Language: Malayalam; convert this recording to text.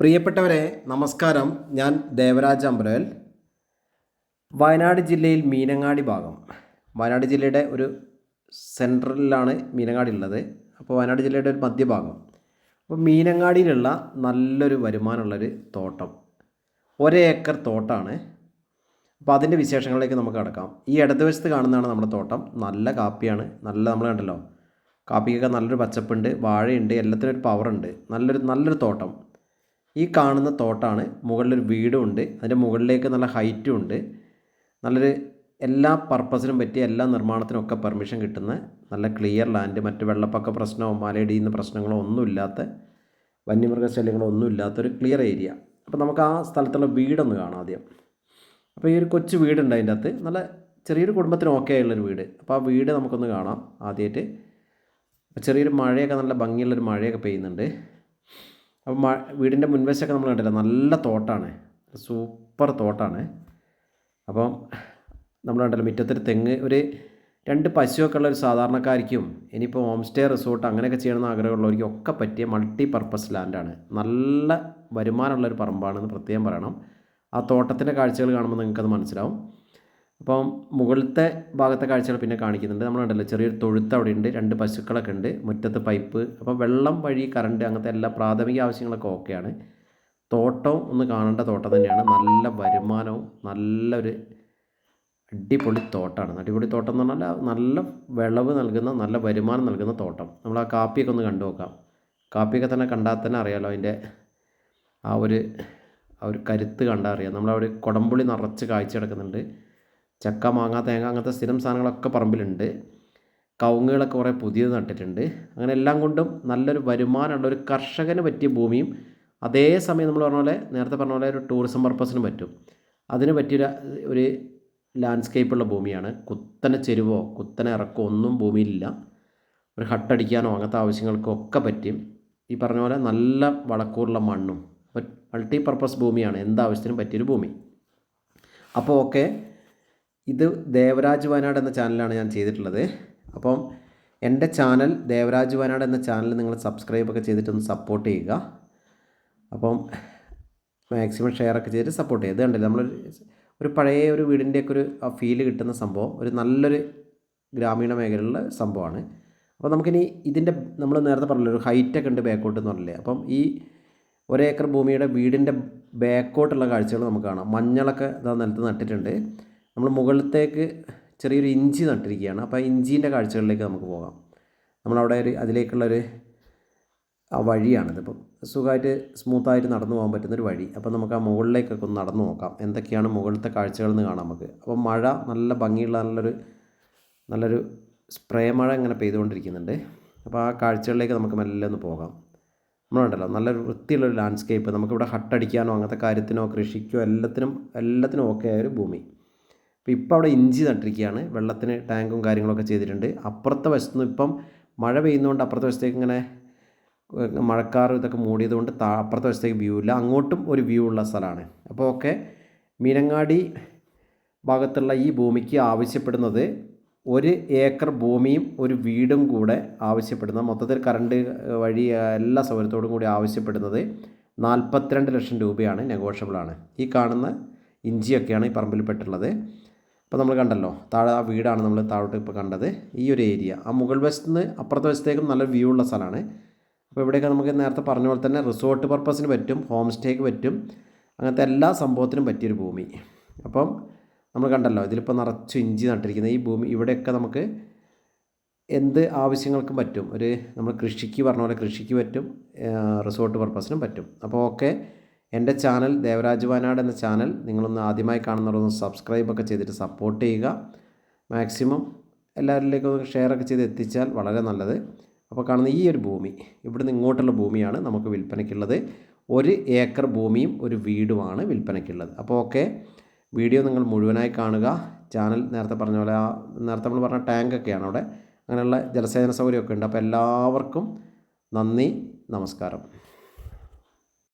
പ്രിയപ്പെട്ടവരെ നമസ്കാരം. ഞാൻ ദേവരാജ് അമ്പരവൽ. വയനാട് ജില്ലയിൽ മീനങ്ങാടി ഭാഗം. വയനാട് ജില്ലയുടെ ഒരു സെൻട്രലിലാണ് മീനങ്ങാടി ഉള്ളത്. അപ്പോൾ വയനാട് ജില്ലയുടെ ഒരു മധ്യഭാഗം. അപ്പോൾ മീനങ്ങാടിയിലുള്ള നല്ലൊരു വരുമാനമുള്ളൊരു തോട്ടം. ഒരേക്കർ തോട്ടമാണ് അപ്പോൾ അതിന്റെ വിശേഷങ്ങളിലേക്ക് നമുക്ക് കടക്കാം. ഈ ഇടതുവശത്ത് കാണുന്നതാണ് നമ്മുടെ തോട്ടം. നല്ല കാപ്പിയാണ്. നല്ല നമ്മൾ കണ്ടല്ലോ. കാപ്പിക്കൊക്കെ നല്ലൊരു പച്ചപ്പുണ്ട് വാഴയുണ്ട് എല്ലാത്തിനും ഒരു പവറുണ്ട് നല്ലൊരു നല്ലൊരു തോട്ടം. ഈ കാണുന്ന തോട്ടാണ്. മുകളിലൊരു വീടും ഉണ്ട് അതിന്റെ മുകളിലേക്ക് നല്ല ഹൈറ്റും ഉണ്ട്. നല്ലൊരു എല്ലാ പർപ്പസിനും പറ്റിയ എല്ലാ നിർമ്മാണത്തിനും ഒക്കെ പെർമിഷൻ കിട്ടുന്ന നല്ല ക്ലിയർ ലാൻഡ്. മറ്റ് വെള്ളപ്പൊക്ക പ്രശ്നമോ മലയിടിയുന്ന പ്രശ്നങ്ങളോ ഒന്നുമില്ലാത്ത വന്യമൃഗശല്യങ്ങളോ ഒന്നുമില്ലാത്തൊരു ക്ലിയർ ഏരിയ. അപ്പോൾ നമുക്ക് ആ സ്ഥലത്തുള്ള വീടൊന്ന് കാണാം ആദ്യം. അപ്പോൾ ഈ ഒരു കൊച്ചു വീടുണ്ട് അതിന്റെ അകത്ത്. നല്ല ചെറിയൊരു കുടുംബത്തിന് ഓക്കെ ആയുള്ളൊരു വീട്. അപ്പോൾ ആ വീട് നമുക്കൊന്ന് കാണാം ആദ്യമായിട്ട് ചെറിയൊരു മഴയൊക്കെ നല്ല ഭംഗിയുള്ളൊരു മഴയൊക്കെ പെയ്യുന്നുണ്ട്. അപ്പോൾ മ വീടിന്റെ മുൻവശമൊക്കെ നമ്മൾ കണ്ടില്ല നല്ല തോട്ടാണ്. സൂപ്പർ തോട്ടാണ്. അപ്പം നമ്മൾ കണ്ടല്ലോ മുറ്റത്തൊരു തെങ്ങ് ഒരു രണ്ട് പശുവൊക്കെ ഉള്ള ഒരു സാധാരണക്കാർക്കും ഇനിയിപ്പോൾ ഹോം സ്റ്റേ റിസോർട്ട് അങ്ങനെയൊക്കെ ചെയ്യണമെന്ന് ആഗ്രഹമുള്ളവർക്കും ഒക്കെ പറ്റിയ മൾട്ടി പർപ്പസ് ലാൻഡാണ്. നല്ല വരുമാനമുള്ളൊരു പറമ്പാണെന്ന് പ്രത്യേകം പറയണം. ആ തോട്ടത്തിന്റെ കാഴ്ചകൾ കാണുമ്പോൾ നിങ്ങൾക്കത് മനസ്സിലാവും. അപ്പം മുകളിലത്തെ ഭാഗത്തെ കാഴ്ചകൾ പിന്നെ കാണിക്കുന്നുണ്ട്. നമ്മൾ കണ്ടല്ലോ ചെറിയൊരു തൊഴുത്ത് അവിടെ ഉണ്ട് രണ്ട് പശുക്കളൊക്കെ ഉണ്ട് മുറ്റത്ത് പൈപ്പ്. അപ്പോൾ വെള്ളം വഴി കറണ്ട് അങ്ങനത്തെ എല്ലാ പ്രാഥമിക ആവശ്യങ്ങളൊക്കെ ഓക്കെയാണ്. തോട്ടവും ഒന്ന് കാണേണ്ട തോട്ടം തന്നെയാണ്. നല്ല വരുമാനവും നല്ലൊരു അടിപൊളി തോട്ടമാണ് അടിപൊളി തോട്ടം എന്ന് പറഞ്ഞാൽ നല്ല വിളവ് നൽകുന്ന നല്ല വരുമാനം നൽകുന്ന തോട്ടം. നമ്മൾ ആ കാപ്പിയൊക്കെ ഒന്ന് കണ്ടു നോക്കാം. കാപ്പിയൊക്കെ തന്നെ കണ്ടാൽ തന്നെ അറിയാമല്ലോ അതിന്റെ ആ ഒരു ആ ഒരു കരുത്ത് കണ്ടാൽ അറിയാം. നമ്മളവിടെ കുടംപുളി നിറച്ച് കാഴ്ച കിടക്കുന്നുണ്ട്. ചക്ക മാങ്ങ തേങ്ങ അങ്ങനത്തെ സ്ഥിരം സാധനങ്ങളൊക്കെ പറമ്പിലുണ്ട്. കവുങ്ങുകളൊക്കെ കുറേ പുതിയത് നട്ടിട്ടുണ്ട്. അങ്ങനെ എല്ലാം കൊണ്ടും നല്ലൊരു വരുമാനമുള്ള ഒരു കർഷകന് പറ്റിയ ഭൂമിയും അതേ അതേസമയം നമ്മൾ പറഞ്ഞ പോലെ നേരത്തെ പറഞ്ഞ പോലെ ഒരു ടൂറിസം പർപ്പസിനും പറ്റും. അതിന് പറ്റിയ ഒരു ലാൻഡ്സ്കേപ്പുള്ള ഭൂമിയാണ്. കുത്തനെ ചെരുവോ കുത്തനെ ഇറക്കോ ഒന്നും ഭൂമിയിലില്ല. ഒരു ഹട്ടടിക്കാനോ അങ്ങനത്തെ ആവശ്യങ്ങൾക്കോ ഒക്കെ പറ്റും. ഈ പറഞ്ഞ പോലെ നല്ല വളക്കൂറുള്ള മണ്ണും മൾട്ടി പർപ്പസ് ഭൂമിയാണ്. എന്താവശ്യത്തിനും പറ്റിയൊരു ഭൂമി. അപ്പോൾ ഓക്കെ. ഇത് ദേവരാജ് വയനാട് എന്ന ചാനലാണ് ഞാൻ ചെയ്തിട്ടുള്ളത്. അപ്പം എന്റെ ചാനൽ ദേവരാജ് വയനാട് എന്ന ചാനൽ നിങ്ങൾ സബ്സ്ക്രൈബൊക്കെ ചെയ്തിട്ടൊന്ന് സപ്പോർട്ട് ചെയ്യുക. അപ്പം മാക്സിമം ഷെയർ ഒക്കെ ചെയ്തിട്ട് സപ്പോർട്ട് ചെയ്യുക. ഇത് കണ്ടില്ല? നമ്മൾ ഒരു പഴയ ഒരു വീടിന്റെയൊക്കെ ഒരു ഫീൽ കിട്ടുന്ന സംഭവം ഒരു നല്ലൊരു ഗ്രാമീണ മേഖലയിലുള്ള സംഭവമാണ്. അപ്പോൾ നമുക്കിനി ഇതിന്റെ നമ്മൾ നേരത്തെ പറഞ്ഞല്ലോ ഒരു ഹൈറ്റൊക്കെ ഉണ്ട് ബാക്കോട്ട് എന്ന് പറഞ്ഞില്ലേ? അപ്പം ഈ ഒരേക്കർ ഭൂമിയുടെ വീടിന്റെ ബാക്കോട്ടുള്ള കാഴ്ചകൾ നമുക്ക് കാണാം. മഞ്ഞളൊക്കെ ഇതാ നിലത്ത് നട്ടിട്ടുണ്ട്. നമ്മൾ മുകളിലത്തേക്ക് ചെറിയൊരു ഇഞ്ചി നട്ടിരിക്കുകയാണ്. അപ്പോൾ ആ ഇഞ്ചീന്റെ കാഴ്ചകളിലേക്ക് നമുക്ക് പോകാം. നമ്മളവിടെ ഒരു അതിലേക്കുള്ളൊരു ആ വഴിയാണിത്. ഇപ്പം സുഖമായിട്ട് സ്മൂത്തായിട്ട് നടന്നു പോകാൻ പറ്റുന്നൊരു വഴി. അപ്പോൾ നമുക്ക് ആ മുകളിലേക്കൊക്കെ ഒന്ന് നടന്നു നോക്കാം. എന്തൊക്കെയാണ് മുകളിലത്തെ കാഴ്ചകൾ എന്ന് കാണാം നമുക്ക്. അപ്പോൾ മഴ നല്ല ഭംഗിയുള്ള നല്ലൊരു നല്ലൊരു സ്പ്രേ മഴ ഇങ്ങനെ പെയ്തുകൊണ്ടിരിക്കുന്നുണ്ട്. അപ്പോൾ ആ കാഴ്ചകളിലേക്ക് നമുക്ക് മെല്ലെ ഒന്ന് പോകാം. നമ്മളുണ്ടല്ലോ നല്ലൊരു വൃത്തിയുള്ളൊരു ലാൻഡ്സ്കേപ്പ് നമുക്കിവിടെ ഹട്ടടിക്കാനോ അങ്ങനത്തെ കാര്യത്തിനോ കൃഷിക്കോ എല്ലാത്തിനും എല്ലാത്തിനും ഓക്കെ ആയ ഒരു ഭൂമി. അപ്പോൾ ഇപ്പോൾ അവിടെ ഇഞ്ചി നട്ടിരിക്കുകയാണ്. വെള്ളത്തിന് ടാങ്കും കാര്യങ്ങളൊക്കെ ചെയ്തിട്ടുണ്ട്. അപ്പുറത്തെ വശത്തുനിന്ന് ഇപ്പം മഴ പെയ്യുന്നതുകൊണ്ട് അപ്പുറത്തെ വശത്തേക്ക് ഇങ്ങനെ മഴക്കാർ ഇതൊക്കെ മൂടിയതുകൊണ്ട് താ അപ്പുറത്തെ വശത്തേക്ക് വ്യൂ ഇല്ല. അങ്ങോട്ടും ഒരു വ്യൂ ഉള്ള സ്ഥലമാണ്. അപ്പോൾ ഓക്കെ മീനങ്ങാടി ഭാഗത്തുള്ള ഈ ഭൂമിക്ക് ആവശ്യപ്പെടുന്നത് ഒരു ഏക്കർ ഭൂമിയും ഒരു വീടും കൂടെ ആവശ്യപ്പെടുന്ന മൊത്തത്തിൽ കറണ്ട് വഴി എല്ലാ സൗകര്യത്തോടും കൂടി ആവശ്യപ്പെടുന്നത് നാൽപ്പത്തിരണ്ട് ലക്ഷം രൂപയാണ് നെഗോഷ്യബിളാണ്. ഈ കാണുന്ന ഇഞ്ചിയൊക്കെയാണ് ഈ പറമ്പിൽ പെട്ടുള്ളത് അപ്പോൾ നമ്മൾ കണ്ടല്ലോ താഴെ ആ വീടാണ് നമ്മൾ താഴോട്ട് ഇപ്പോൾ കണ്ടത്. ഈ ഒരു ഏരിയ ആ മുകൾ വശത്ത് നിന്ന് അപ്പുറത്തെ വശത്തേക്കും നല്ല വ്യൂ ഉള്ള സ്ഥലമാണ്. അപ്പോൾ ഇവിടെയൊക്കെ നമുക്ക് നേരത്തെ പറഞ്ഞ പോലെ തന്നെ റിസോർട്ട് പർപ്പസിന് പറ്റും ഹോം സ്റ്റേക്ക് പറ്റും അങ്ങനത്തെ എല്ലാ സംഭവത്തിനും പറ്റിയൊരു ഭൂമി. അപ്പം നമ്മൾ കണ്ടല്ലോ ഇതിലിപ്പോൾ നിറച്ച് ഇഞ്ചി നട്ടിരിക്കുന്നത്. ഈ ഭൂമി ഇവിടെയൊക്കെ നമുക്ക് എന്ത് ആവശ്യങ്ങൾക്കും പറ്റും. ഒരു നമ്മൾ കൃഷിക്ക് പറഞ്ഞ പോലെ കൃഷിക്ക് പറ്റും റിസോർട്ട് പർപ്പസിനും പറ്റും. അപ്പോൾ ഓക്കെ എന്റെ ചാനൽ ദേവരാജ് വയനാട് എന്ന ചാനൽ നിങ്ങളൊന്ന് ആദ്യമായി കാണുന്നവരൊന്ന് സബ്സ്ക്രൈബൊക്കെ ചെയ്തിട്ട് സപ്പോർട്ട് ചെയ്യുക. മാക്സിമം എല്ലാവരിലേക്കും ഒന്ന് ഷെയർ ഒക്കെ ചെയ്ത് എത്തിച്ചാൽ വളരെ നല്ലത്. അപ്പോൾ കാണുന്ന ഈ ഒരു ഭൂമി ഇവിടുന്ന് ഇങ്ങോട്ടുള്ള ഭൂമിയാണ് നമുക്ക് വിൽപ്പനയ്ക്കുള്ളത്. ഒരു ഏക്കർ ഭൂമിയും ഒരു വീടുമാണ് വിൽപ്പനയ്ക്കുള്ളത്. അപ്പോൾ ഓക്കെ വീഡിയോ നിങ്ങൾ മുഴുവനായി കാണുക. ചാനൽ നേരത്തെ പറഞ്ഞ പോലെ ആ നേരത്തെ നമ്മൾ പറഞ്ഞ ടാങ്കൊക്കെയാണ് അവിടെ. അങ്ങനെയുള്ള ജലസേചന സൗകര്യമൊക്കെ ഉണ്ട്. അപ്പോൾ എല്ലാവർക്കും നന്ദി നമസ്കാരം.